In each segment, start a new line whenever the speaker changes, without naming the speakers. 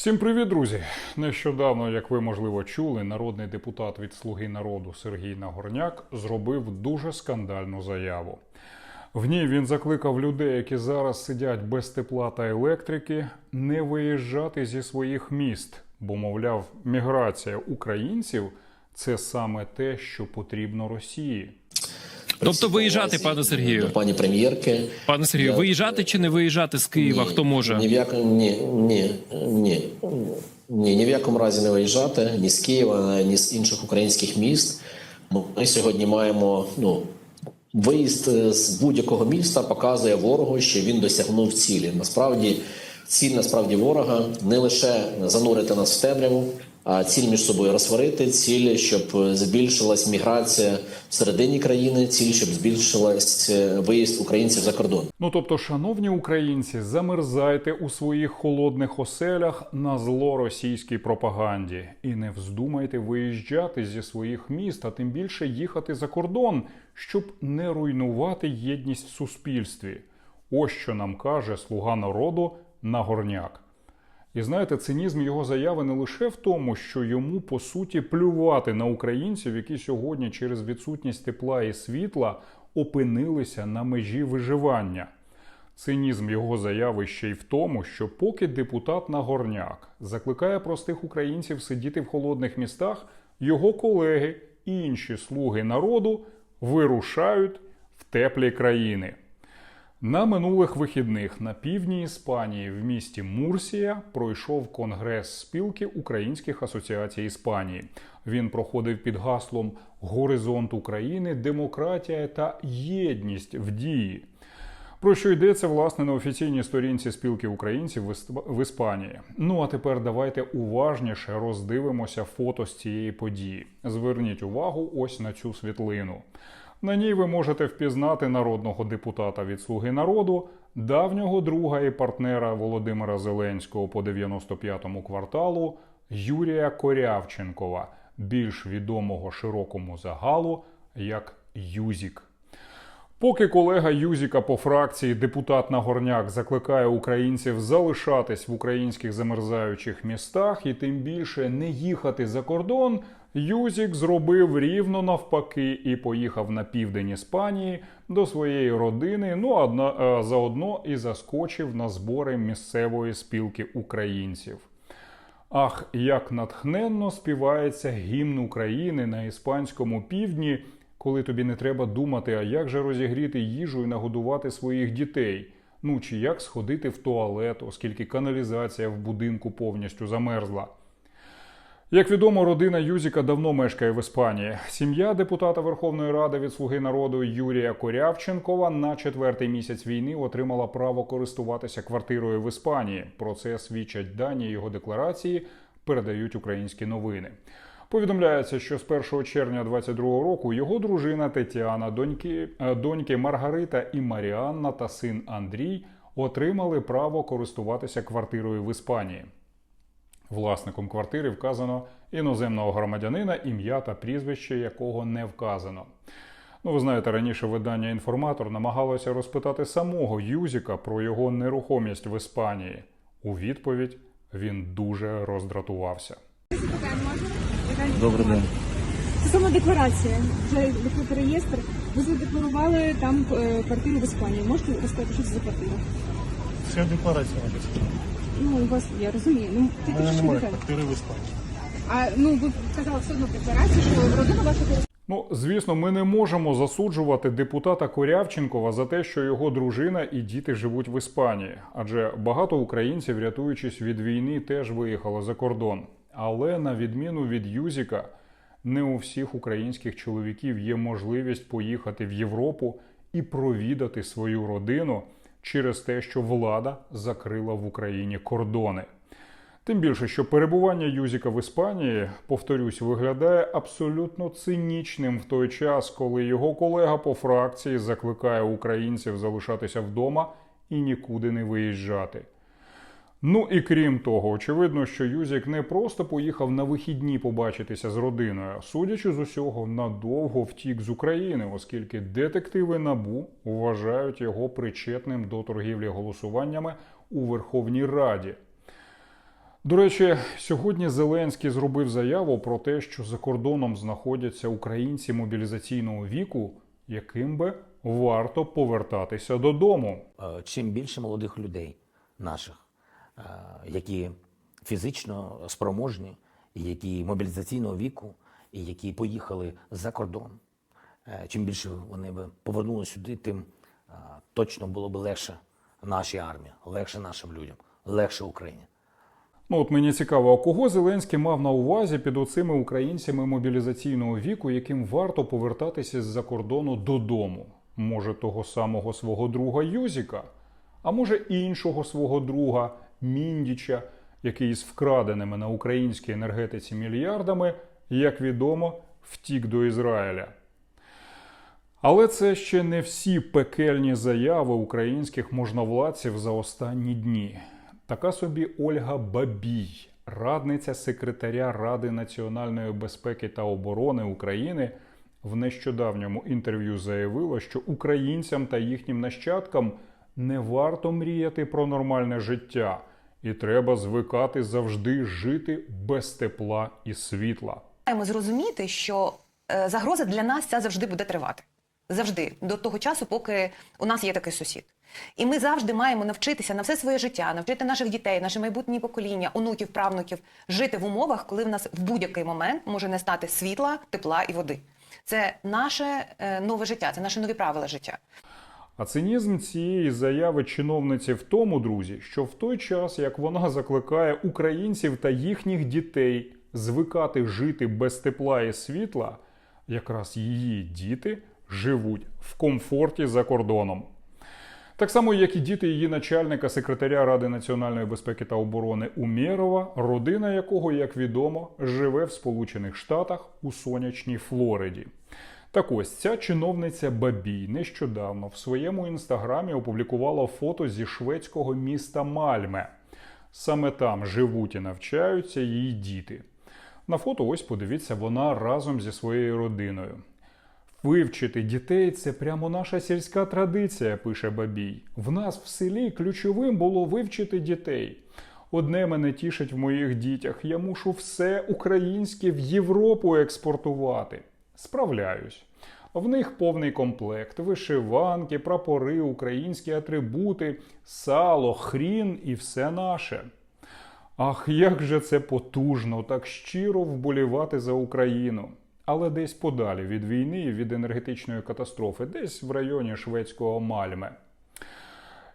Всім привіт, друзі! Нещодавно, як ви можливо чули, народний депутат від Слуги народу Сергій Нагорняк зробив дуже скандальну заяву. В ній він закликав людей, які зараз сидять без тепла та електрики, не виїжджати зі своїх міст, бо, мовляв, міграція українців це саме те, що потрібно Росії.
Тобто виїжджати, пане Сергію,
до пані прем'єрки.
пане Сергію, виїжджати чи не виїжджати з Києва? Хто може?
Ні в якому ні, ні, ні, ні, ні в якому разі не виїжджати ні з Києва, ні з інших українських міст. Ми сьогодні маємо ну. Виїзд з будь-якого міста показує ворогу, що він досягнув цілі. Насправді, ціль насправді ворога не лише занурити нас в темряву, ціль між собою розсварити, ціль, щоб збільшилась міграція всередині країни, ціль, щоб збільшилась е, виїзд українців за кордон.
Ну тобто, шановні українці, замерзайте у своїх холодних оселях на зло російській пропаганді і не вздумайте виїжджати зі своїх міст, а тим більше їхати за кордон, щоб не руйнувати єдність в суспільстві. Ось що нам каже слуга народу Нагорняк. І знаєте, цинізм його заяви не лише в тому, що йому по суті плювати на українців, які сьогодні через відсутність тепла і світла опинилися на межі виживання. Цинізм його заяви ще й в тому, що поки депутат Нагорняк закликає простих українців сидіти в холодних містах, його колеги і інші слуги народу вирушають в теплі країни. На минулих вихідних на півдні Іспанії в місті Мурсія пройшов конгрес спілки українських асоціацій Іспанії. Він проходив під гаслом Горизонт України, демократія та єдність в дії. Про що йдеться власне на офіційній сторінці спілки українців в Іспанії. Ну а тепер давайте уважніше роздивимося фото з цієї події. Зверніть увагу ось на цю світлину. На ній ви можете впізнати народного депутата від Слуги народу, давнього друга і партнера Володимира Зеленського по 95-му кварталу Юрія Корявченкова, більш відомого широкому загалу як Юзік. Поки колега Юзіка по фракції депутат Нагорняк закликає українців залишатись в українських замерзаючих містах і тим більше не їхати за кордон, Юзік зробив рівно навпаки і поїхав на південь Іспанії до своєї родини. Ну а е, заодно і заскочив на збори місцевої спілки українців. Ах, як натхненно співається гімн України на іспанському півдні, коли тобі не треба думати, а як же розігріти їжу і нагодувати своїх дітей. Ну чи як сходити в туалет, оскільки каналізація в будинку повністю замерзла. Як відомо, родина Юзіка давно мешкає в Іспанії. Сім'я депутата Верховної Ради від Слуги народу Юрія Корявченкова на четвертий місяць війни отримала право користуватися квартирою в Іспанії. Про це свідчать дані його декларації, передають українські новини. Повідомляється, що з 1 червня 22 року його дружина Тетяна, доньки, е, доньки Маргарита і Маріанна та син Андрій отримали право користуватися квартирою в Іспанії. Власником квартири вказано іноземного громадянина, ім'я та прізвище якого не вказано. Ну, ви знаєте, раніше видання інформатор намагалося розпитати самого Юзіка про його нерухомість в Іспанії. У відповідь він дуже роздратувався.
Добрий день.
Стосовно декларації, вже відкритий реєстр. Ви задекларували там е, квартиру в Іспанії. Можете розказати, що це за квартира?
Це декларація написана.
Ну, у вас я розумію. Ну тільки
мене немає
деталі.
квартири в Іспанії.
А ну ви сказали все одно в декларації, що родина ваша
Ну, звісно, ми не можемо засуджувати депутата Корявченкова за те, що його дружина і діти живуть в Іспанії, адже багато українців, рятуючись від війни, теж виїхало за кордон. Але на відміну від Юзіка, не у всіх українських чоловіків є можливість поїхати в Європу і провідати свою родину через те, що влада закрила в Україні кордони. Тим більше, що перебування Юзіка в Іспанії, повторюсь, виглядає абсолютно цинічним в той час, коли його колега по фракції закликає українців залишатися вдома і нікуди не виїжджати. Ну і крім того, очевидно, що Юзік не просто поїхав на вихідні побачитися з родиною, а, судячи з усього, надовго втік з України, оскільки детективи набу вважають його причетним до торгівлі голосуваннями у Верховній Раді. До речі, сьогодні Зеленський зробив заяву про те, що за кордоном знаходяться українці мобілізаційного віку, яким би варто повертатися додому.
Е, чим більше молодих людей наших, які фізично спроможні, які мобілізаційного віку, і які поїхали за кордон, е, чим більше вони б повернулися сюди, тим е, точно було б легше нашій армії, легше нашим людям, легше Україні.
Ну от мені цікаво, а кого Зеленський мав на увазі під оцими українцями мобілізаційного віку, яким варто повертатися з-за кордону додому? Може, того самого свого друга Юзіка, а може іншого свого друга Міндіча, який з вкраденими на українській енергетиці мільярдами, як відомо, втік до Ізраїля. Але це ще не всі пекельні заяви українських можновладців за останні дні. Така собі Ольга Бабій, радниця секретаря Ради національної безпеки та оборони України, в нещодавньому інтерв'ю заявила, що українцям та їхнім нащадкам не варто мріяти про нормальне життя, і треба звикати завжди жити без тепла і світла.
маємо зрозуміти, що е, загроза для нас ця завжди буде тривати. Завжди, до того часу, поки у нас є такий сусід. І ми завжди маємо навчитися на все своє життя, навчити наших дітей, наше майбутнє покоління, онуків, правнуків жити в умовах, коли в нас в будь-який момент може не стати світла, тепла і води. Це наше е, нове життя, це наші нові правила життя.
А цинізм цієї заяви чиновниці в тому, друзі, що в той час, як вона закликає українців та їхніх дітей звикати жити без тепла і світла, якраз її діти живуть в комфорті за кордоном. Так само, як і діти її начальника секретаря Ради національної безпеки та оборони Умєрова, родина якого, як відомо, живе в Сполучених Штатах у сонячній Флориді. Так ось ця чиновниця Бабій нещодавно в своєму інстаграмі опублікувала фото зі шведського міста Мальме. Саме там живуть і навчаються її діти. На фото, ось подивіться, вона разом зі своєю родиною. Вивчити дітей це прямо наша сільська традиція, пише Бабій. В нас в селі ключовим було вивчити дітей. Одне мене тішить в моїх дітях. Я мушу все українське в Європу експортувати. Справляюсь. В них повний комплект: вишиванки, прапори, українські атрибути, сало, хрін і все наше. Ах, як же це потужно, так щиро вболівати за Україну. Але десь подалі від війни від енергетичної катастрофи, десь в районі шведського Мальме.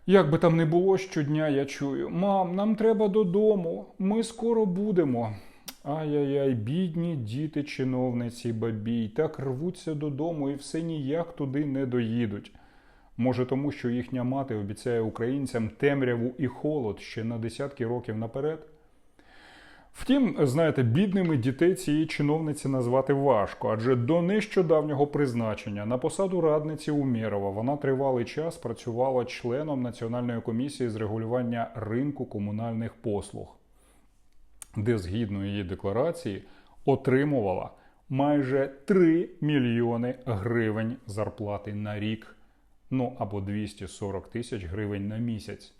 Як би там не було, щодня я чую: мам, нам треба додому, ми скоро будемо. Ай-яй-яй, бідні діти чиновниці бабій, так рвуться додому і все ніяк туди не доїдуть. Може, тому що їхня мати обіцяє українцям темряву і холод ще на десятки років наперед? Втім, знаєте, бідними дітей цієї чиновниці назвати важко, адже до нещодавнього призначення на посаду радниці Умєрова вона тривалий час працювала членом Національної комісії з регулювання ринку комунальних послуг, де згідно її декларації отримувала майже 3 мільйони гривень зарплати на рік, ну або 240 тисяч гривень на місяць.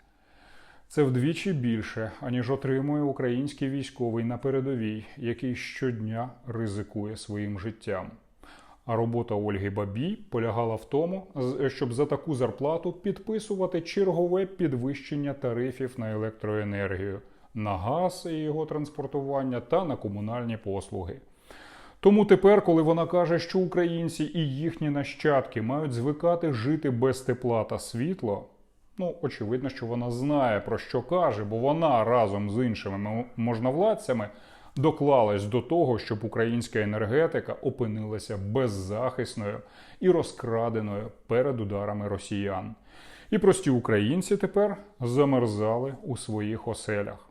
Це вдвічі більше, аніж отримує український військовий на передовій, який щодня ризикує своїм життям. А робота Ольги Бабій полягала в тому, щоб за таку зарплату підписувати чергове підвищення тарифів на електроенергію, на газ і його транспортування та на комунальні послуги. Тому тепер, коли вона каже, що українці і їхні нащадки мають звикати жити без тепла та світла, ну очевидно, що вона знає про що каже, бо вона разом з іншими можновладцями доклалась до того, щоб українська енергетика опинилася беззахисною і розкраденою перед ударами росіян. І прості українці тепер замерзали у своїх оселях.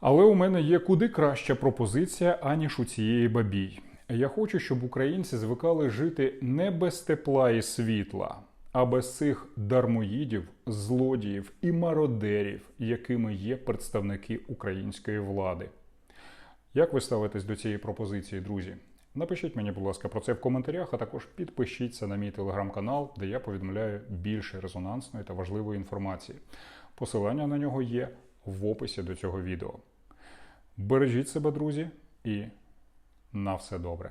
Але у мене є куди краща пропозиція, аніж у цієї бабій. Я хочу, щоб українці звикали жити не без тепла і світла, а без цих дармоїдів, злодіїв і мародерів, якими є представники української влади. Як ви ставитесь до цієї пропозиції, друзі? Напишіть мені, будь ласка, про це в коментарях, а також підпишіться на мій телеграм-канал, де я повідомляю більше резонансної та важливої інформації. Посилання на нього є в описі до цього відео. Бережіть себе, друзі, і на все добре.